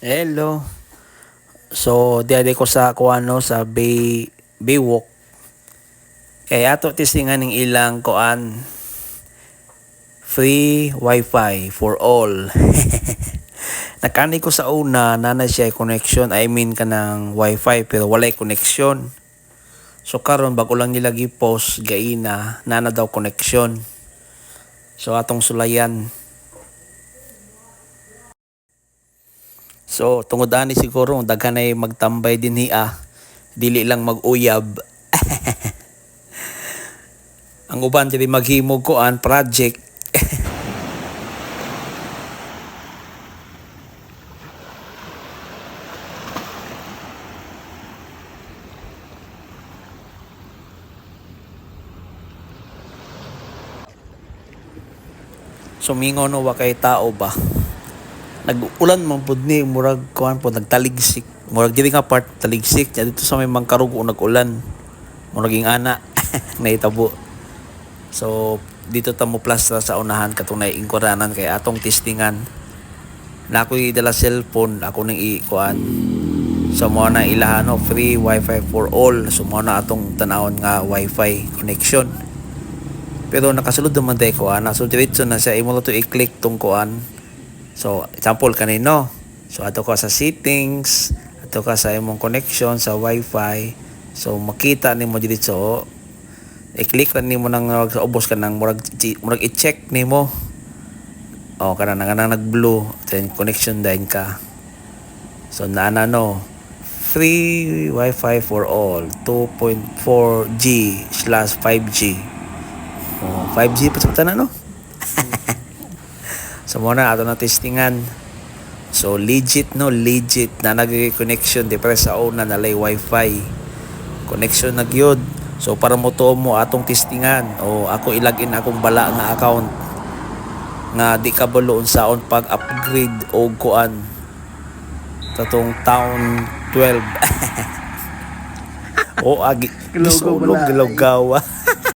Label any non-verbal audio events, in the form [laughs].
Hello. So, diade ko sa kuano sa Bay Baywalk. Kay ato testingan ng ilang kuan free wifi for all. [laughs] Nakani ko sa una na siya connection, I mean kanang wifi pero walay connection. So karon bago lang nila gi-post gaina nana daw connection. So atong sulayan. So, tungod ani siguro, daghan ay magtambay din hiya. Dili lang mag-uyab. [laughs] Ang uban dili maghimog ko an project. [laughs] Sumingo no wa kay tao ba? Nag-ulan man pud ni murag kuan po nagtaligsik. Murag dili nga part taligsik Ya, dito sa may mangkarug o nag-ulan. Murag ing ana [laughs] nahitabo. So dito ta mo plastra sa unahan katong naiingkuranan kay atong testingan. Na ako'y dala cellphone ako nang i-kuan. So mo na ilahano free wifi for all. So mo na atong tanawon nga wifi connection. Pero nakasulod naman tayo kuan. So diretso na siya imo to i-click tong kuan. So example kanino. So ato ka sa settings, ato ka sa imong connection sa wifi. So makita nimo diretso i-click lang nimo nang sa ubos ka nang murag murag i-check nimo. Oh, kana na nga nag-blue, then connection din ka. So naana no, free wifi for all 2.4G slash 5G. Oh, 5G pa sa na no? So muna ato na testingan. So legit no, legit na nag-connection di para sa una nalay wifi. Connection na gyud. So para mo to mo atong testingan o ako ilagin akong bala nga account nga di ka balo unsaon pag upgrade o kuan tatong town 12 [laughs] o agi gisulog bala. gilawgawa